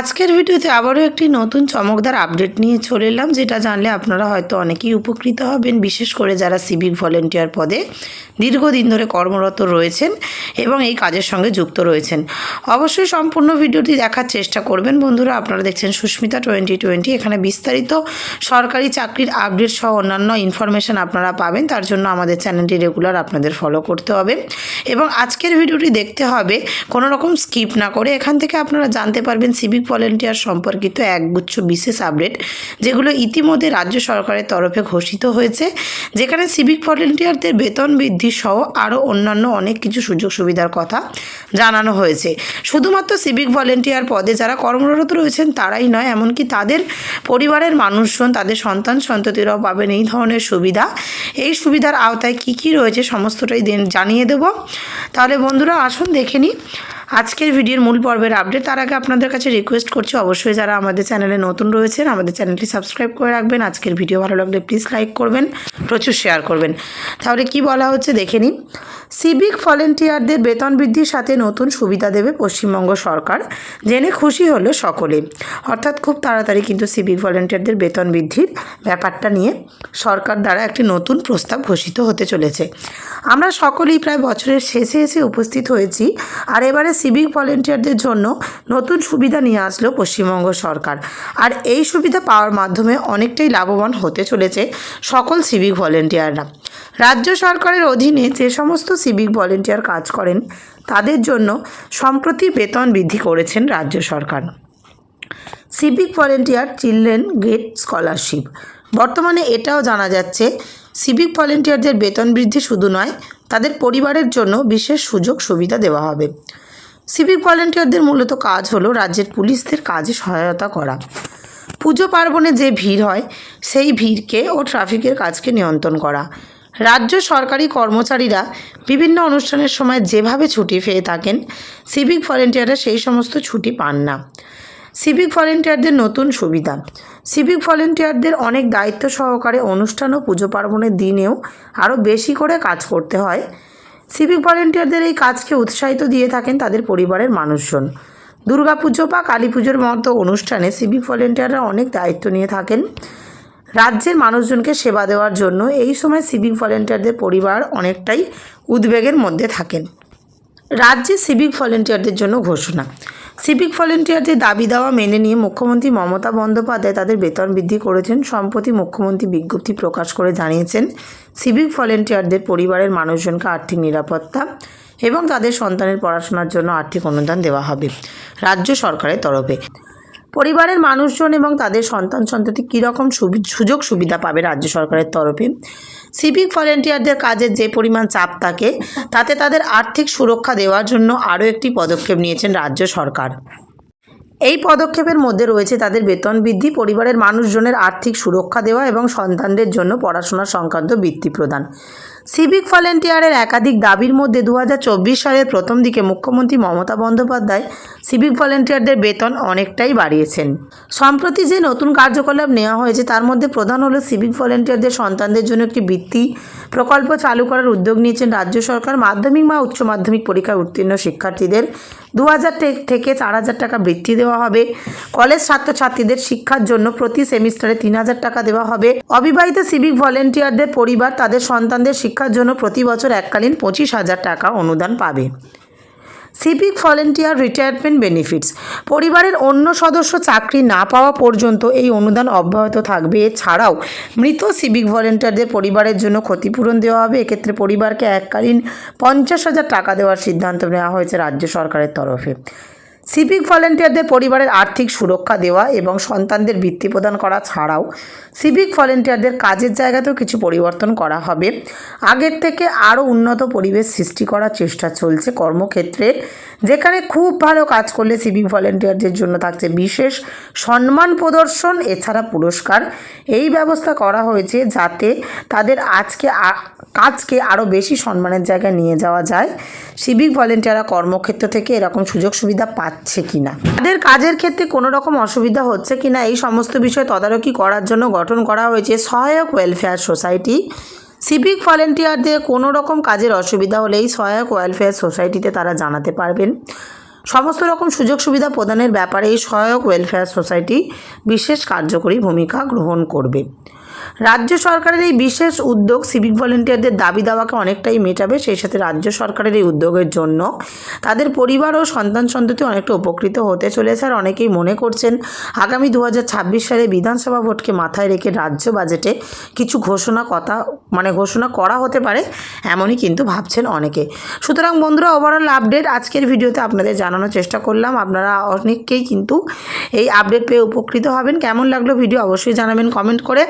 আজকের ভিডিওতে আবারও একটি নতুন চমকদার আপডেট নিয়ে চলে এলাম, যেটা জানলে আপনারা হয়তো অনেকেই উপকৃত হবেন, বিশেষ করে যারা সিভিক ভলেন্টিয়ার পদে দীর্ঘদিন ধরে কর্মরত রয়েছেন এবং এই কাজের সঙ্গে যুক্ত রয়েছেন। অবশ্যই সম্পূর্ণ ভিডিওটি দেখার চেষ্টা করবেন। বন্ধুরা, আপনারা দেখছেন সুস্মিতা টোয়েন্টি টোয়েন্টি। এখানে বিস্তারিত সরকারি চাকরির আপডেট সহ অন্যান্য ইনফরমেশন আপনারা পাবেন। তার জন্য আমাদের চ্যানেলটি রেগুলার আপনাদের ফলো করতে হবে। এবং আজকের ভিডিওটি দেখতে হবে, কোনো রকম স্কিপ না করে এখান থেকে আপনারা জানতে পারবেন সিভিক ভলেন্টিয়ার সম্পর্কিত একগুচ্ছ বিশেষ আপডেট, যেগুলো ইতিমধ্যে রাজ্য সরকারের তরফে ঘোষিত হয়েছে, যেখানে সিভিক ভলেন্টিয়ারদের বেতন বৃদ্ধি সহ আরও অন্যান্য অনেক কিছু সুযোগ সুবিধার কথা জানানো হয়েছে। শুধুমাত্র সিভিক ভলেন্টিয়ার পদে যারা কর্মরত রয়েছেন তারাই নয়, এমনকি তাদের পরিবারের মানুষজন, তাদের সন্তান সন্ততিরাও পাবেন এই ধরনের সুবিধা। এই সুবিধার আওতায় কি কি রয়েছে সমস্তটাই জানিয়ে দেব। তাহলে বন্ধুরা আসুন দেখে নিই। আজকের ভিডিওর মূল পর্বের আপডেট তার আগে আপনাদের কাছে রিকোয়েস্ট করছি, অবশ্যই যারা আমাদের চ্যানেলে নতুন রয়েছেন, আমাদের চ্যানেলটি সাবস্ক্রাইব করে রাখবেন। আজকের ভিডিও ভালো লাগলে প্লিজ লাইক করবেন, প্রচুর শেয়ার করবেন। তাহলে কি বলা হচ্ছে দেখে নিন সিভিক ভলেন্টিয়ারদের বেতন বৃদ্ধির সাথে নতুন সুবিধা দেবে পশ্চিমবঙ্গ সরকার। জেনে খুশি হলো সকলে অর্থাৎ খুব তাড়াতাড়ি কিন্তু সিভিক ভলেন্টিয়ারদের বেতন বৃদ্ধির ব্যাপারটা নিয়ে সরকার দ্বারা একটি নতুন প্রস্তাব ঘোষিত হতে চলেছে। আমরা সকলেই প্রায় বছরের শেষে এসে উপস্থিত হয়েছি আর এবারে সিভিক ভলেন্টিয়ারদের জন্য নতুন সুবিধা নিয়ে আসলো পশ্চিমবঙ্গ সরকার। আর এই সুবিধা পাওয়ার মাধ্যমে অনেকটাই লাভবান হতে চলেছে সকল সিভিক ভলেন্টিয়াররা। রাজ্য সরকারের অধীনে যে সমস্ত সিভিক ভলেন্টিয়ার কাজ করেন, তাদের জন্য সম্প্রতি বেতন বৃদ্ধি করেছেন রাজ্য সরকার। Civic volunteer children get scholarship বর্তমানে এটাও জানা যাচ্ছে সিভিক ভলেন্টিয়ারদের বেতন বৃদ্ধি শুধু নয়, তাদের পরিবারের জন্য বিশেষ সুযোগ সুবিধা দেওয়া হবে। সিভিক ভলেন্টিয়ারদের মূলত কাজ হলো রাজ্যের পুলিশদের কাজে সহায়তা করা। পুজো পার্বণে যে ভিড় হয়, সেই ভিড়কে ও ট্রাফিকের কাজকে নিয়ন্ত্রণ করা। রাজ্য সরকারি কর্মচারীরা বিভিন্ন অনুষ্ঠানের সময় যেভাবে ছুটি পেয়ে থাকেন সিভিক ভলেন্টিয়াররা সেই সমস্ত ছুটি পান না। সিভিক ভলেন্টিয়ারদের নতুন সুবিধা। সিভিক ভলেন্টিয়ারদের অনেক দায়িত্ব সহকারে অনুষ্ঠান ও পুজো পার্বণের দিনেও আরও বেশি করে কাজ করতে হয়। সিভিক ভলেন্টিয়ারদের এই কাজকে উৎসাহিত দিয়ে থাকেন তাদের পরিবারের মানুষজন। দুর্গাপুজো বা কালী পুজোর মতো অনুষ্ঠানে সিভিক ভলেন্টিয়াররা অনেক দায়িত্ব নিয়ে থাকেন। রাজ্যের মানুষজনকে সেবা দেওয়ার জন্য এই সময় সিভিক ভলেন্টিয়ারদের পরিবার অনেকটাই উদ্বেগের মধ্যে থাকেন। রাজ্যে সিভিক ভলেন্টিয়ারদের জন্য ঘোষণা। সিভিক ভলেন্টিয়ারদের দাবি দেওয়া মেনে নিয়ে মুখ্যমন্ত্রী মমতা বন্দ্যোপাধ্যায় তাদের বেতন বৃদ্ধি করেছেন সম্প্রতি মুখ্যমন্ত্রী বিজ্ঞপ্তি প্রকাশ করে জানিয়েছেন, সিভিক ভলেন্টিয়ারদের পরিবারের মানুষজনকে আর্থিক নিরাপত্তা এবং তাদের সন্তানের পড়াশোনার জন্য আর্থিক অনুদান দেওয়া হবে রাজ্য সরকারের তরফে। পরিবারের মানুষজন এবং তাদের সন্তান সন্ততি কীরকম সুযোগ সুবিধা পাবে রাজ্য সরকারের তরফে? সিভিক ভলেন্টিয়ারদের কাজের যে পরিমাণ চাপ থাকে, তাতে তাদের আর্থিক সুরক্ষা দেওয়ার জন্য আরও একটি পদক্ষেপ নিয়েছেন রাজ্য সরকার। এই পদক্ষেপের মধ্যে রয়েছে তাদের বেতন বৃদ্ধি, পরিবারের মানুষজনের আর্থিক সুরক্ষা দেওয়া এবং সন্তানদের জন্য পড়াশোনা সংক্রান্ত বৃত্তি প্রদান। সিভিক ভলেন্টিয়ারের একাধিক দাবির মধ্যে দু হাজার চব্বিশ সালের প্রথম দিকে মুখ্যমন্ত্রী মমতা বন্দ্যোপাধ্যায় সিভিক ভলেন্টিয়ারদের বেতন অনেকটাই বাড়িয়েছেন। সম্প্রতি যে নতুন কার্যকলাপ নেওয়া হয়েছে, তার মধ্যে প্রধান হলো সিভিক ভলেন্টিয়ারদের সন্তানদের জন্য একটি বৃত্তি প্রকল্প চালু করার উদ্যোগ নিয়েছেন রাজ্য সরকার। মাধ্যমিক বা উচ্চ মাধ্যমিক পরীক্ষায় উত্তীর্ণ শিক্ষার্থীদের দু হাজার থেকে চার হাজার টাকা বৃত্তি দেওয়া হবে। কলেজ ছাত্রছাত্রীদের শিক্ষার জন্য প্রতি সেমিস্টারে তিন হাজার টাকা দেওয়া হবে। অবিবাহিত সিভিক ভলেন্টিয়ারদের পরিবার তাদের সন্তানদের শিক্ষার জন্য প্রতি বছর এককালীন পঁচিশ হাজার টাকা অনুদান পাবে। Civic volunteer retirement benefits. পরিবারের অন্য সদস্য চাকরি না পাওয়া পর্যন্ত এই অনুদান অব্যাহত থাকবে। এছাড়াও মৃত সিভিক ভলেন্টিয়ারদের পরিবারের জন্য ক্ষতিপূরণ দেওয়া হবে। এক্ষেত্রে পরিবারকে এককালীন পঞ্চাশ হাজার টাকা দেওয়ার সিদ্ধান্ত নেওয়া হয়েছে রাজ্য সরকারের তরফে। সিভিক ভলেন্টিয়ারদের পরিবারের আর্থিক সুরক্ষা দেওয়া এবং সন্তানদের বৃত্তি প্রদান করা ছাড়াও সিভিক ভলেন্টিয়ারদের কাজের জায়গাতেও কিছু পরিবর্তন করা হবে। আগের থেকে আরও উন্নত পরিবেশ সৃষ্টি করার চেষ্টা চলছে কর্মক্ষেত্রে, যেখানে খুব ভালো কাজ করলে সিভিক ভলেন্টিয়ারদের জন্য থাকছে বিশেষ সম্মান প্রদর্শন, এছাড়া পুরস্কার। এই ব্যবস্থা করা হয়েছে যাতে তাদের আজকে কাজকে আরও বেশি সম্মানের জায়গায় নিয়ে যাওয়া যায়। সিভিক ভলেন্টিয়াররা কর্মক্ষেত্র থেকে এরকম সুযোগ সুবিধা পাচ্ছে কিনা? তাদের কাজের ক্ষেত্রে কোনো রকম অসুবিধা হচ্ছে কিনা? এই সমস্ত বিষয় তদারকি করার জন্য গঠন করা হয়েছে সহায়ক ওয়েলফেয়ার সোসাইটি সিভিক ভলেন্টিয়ারদের কোনো রকম কাজের অসুবিধা হলে এই সহায়ক ওয়েলফেয়ার সোসাইটিতে তারা জানাতে পারবেন। সমস্ত রকম সুযোগ সুবিধা প্রদানের ব্যাপারে এই সহায়ক ওয়েলফেয়ার সোসাইটি বিশেষ কার্যকরী ভূমিকা গ্রহণ করবে। রাজ্য সরকারের এই বিশেষ উদ্যোগ সিভিক ভলেন্টিয়ারদের দাবি দাওয়াকে অনেকটাই মেটাবে, সেই সাথে রাজ্য সরকারের এই উদ্যোগের জন্য। তাদের পরিবার ও সন্তান সন্ততি অনেকটা উপকৃত হতে চলেছে আর অনেকেই মনে করছেন, আগামী দু হাজার ছাব্বিশ সালে বিধানসভা ভোটকে মাথায় রেখে রাজ্য বাজেটে কিছু ঘোষণা কথা মানে ঘোষণা করা হতে পারে এমনই কিন্তু ভাবছেন অনেকে। সুতরাং বন্ধুরা ওভারঅল আপডেট আজকের ভিডিওতে আপনাদের জানানোর চেষ্টা করলাম। আপনারা অনেককেই কিন্তু এই আপডেট পেয়ে উপকৃত হবেন। কেমন লাগল ভিডিও অবশ্যই জানাবেন কমেন্ট করে।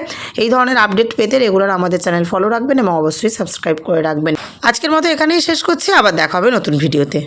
এই ধরনের আপডেট পেতে রেগুলার আমাদের চ্যানেল ফলো রাখবেন এবং অবশ্যই সাবস্ক্রাইব করে রাখবেন। আজকের মতো এখানেই শেষ করছি, আবার দেখা হবে নতুন ভিডিওতে